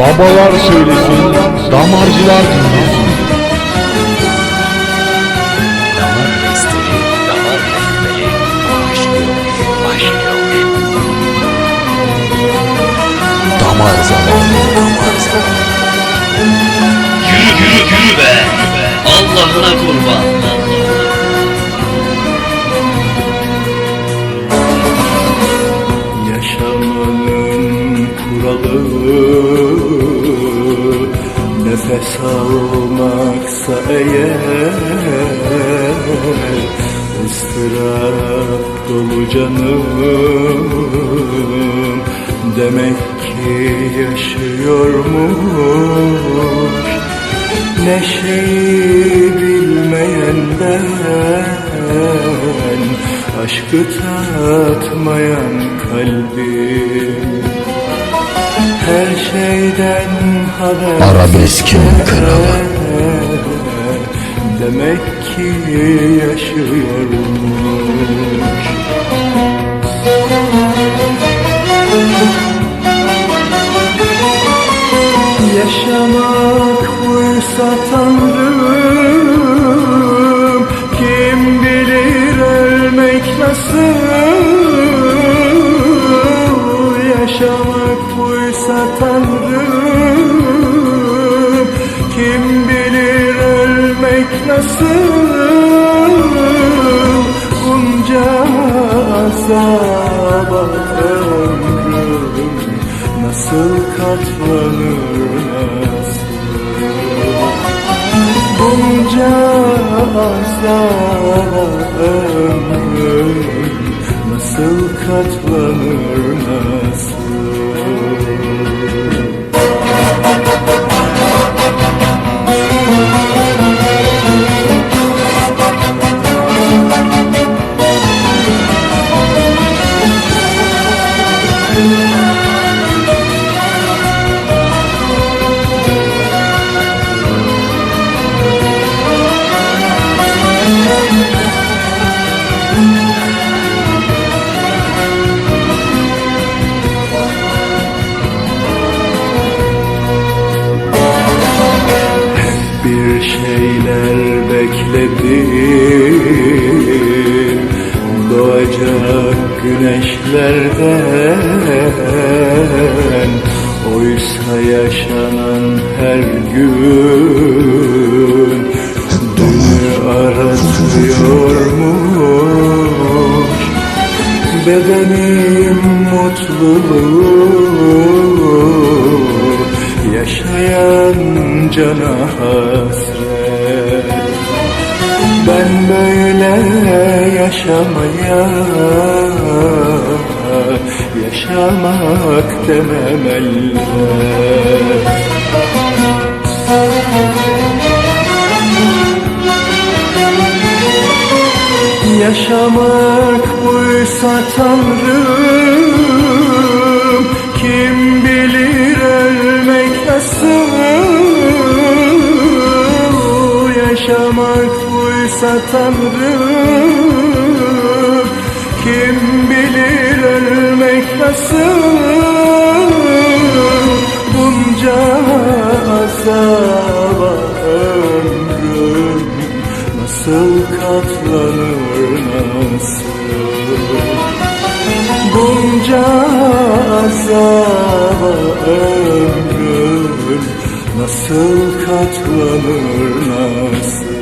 Babalar söylesin, damarcılar dinlesin. Damar restleri, damar rehberi başlıyor, başlıyor. Damar zamanı, damar zamanı. Yürü yürü yürü be. Allah'ına kurban. Yaşamanın kuralı Nefes almaksa eğer ıstırap dolu canım Demek ki yaşıyormuş. Neşeyi bilmeyenden Aşkı tatmayan kalbim Arabeskin kralı. Demek ki yaşıyormuş. Yaşamak buysa Tanrım Kim bilir ölmek nasıl? Yaşamak buysa Tanrım Kim bilir ölmek nasıl? Bunca azaba ömrüm Nasıl katlanır? Nasıl Bunca azaba ömrüm Nasıl katlanır? Nasıl bekledim. Doğacak güneşlerden Oysa yaşanan her gün Dünü aratıyormuş. Bedenim mutluluk Yaşayan cana hasret yaşamaya Yaşamak demem elbet Yaşamak buysa Tanrım Kim bilir ölmek nasıl? Yaşamak buysa Tanrım azaba ömrüm Nasıl katlanır nasıl? Bunca azaba ömrüm Nasıl katlanır nasıl